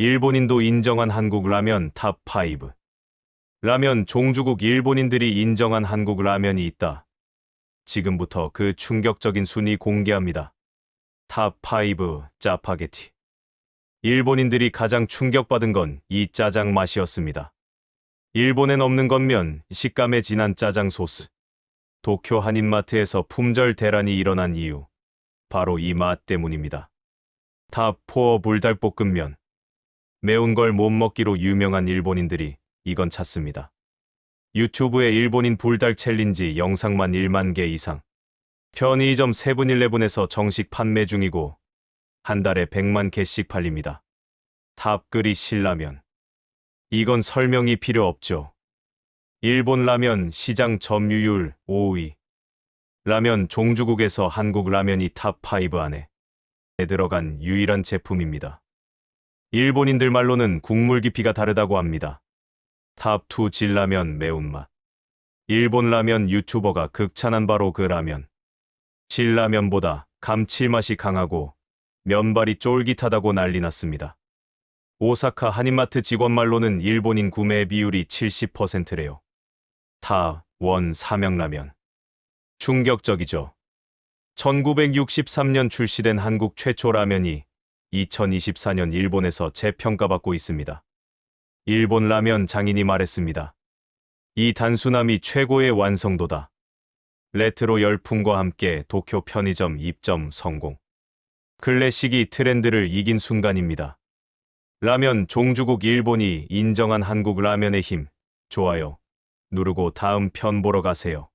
일본인도 인정한 한국 라면 탑5. 라면 종주국 일본인들이 인정한 한국 라면이 있다. 지금부터 그 충격적인 순위 공개합니다. 탑5 짜파게티. 일본인들이 가장 충격받은 건 이 짜장 맛이었습니다. 일본엔 없는 건면 식감의 진한 짜장 소스. 도쿄 한인마트에서 품절 대란이 일어난 이유. 바로 이 맛 때문입니다. 탑4 불닭볶음면. 매운 걸 못 먹기로 유명한 일본인들이 이건 찾습니다. 유튜브에 일본인 불닭 챌린지 영상만 1만 개 이상. 편의점 세븐일레븐에서 정식 판매 중이고 한 달에 100만 개씩 팔립니다. 탑그리 신라면. 이건 설명이 필요 없죠. 일본 라면 시장 점유율 5위. 라면 종주국에서 한국 라면이 탑5 안에 들어간 유일한 제품입니다. 일본인들 말로는 국물 깊이가 다르다고 합니다. 탑2 진라면 매운맛. 일본 라면 유튜버가 극찬한 바로 그 라면. 진라면보다 감칠맛이 강하고 면발이 쫄깃하다고 난리 났습니다. 오사카 한인마트 직원 말로는 일본인 구매 비율이 70%래요. 타, 원, 사명라면. 충격적이죠. 1963년 출시된 한국 최초 라면이 2024년 일본에서 재평가받고 있습니다. 일본 라면 장인이 말했습니다. 이 단순함이 최고의 완성도다. 레트로 열풍과 함께 도쿄 편의점 입점 성공. 클래식이 트렌드를 이긴 순간입니다. 라면 종주국 일본이 인정한 한국 라면의 힘. 좋아요. 누르고 다음 편 보러 가세요.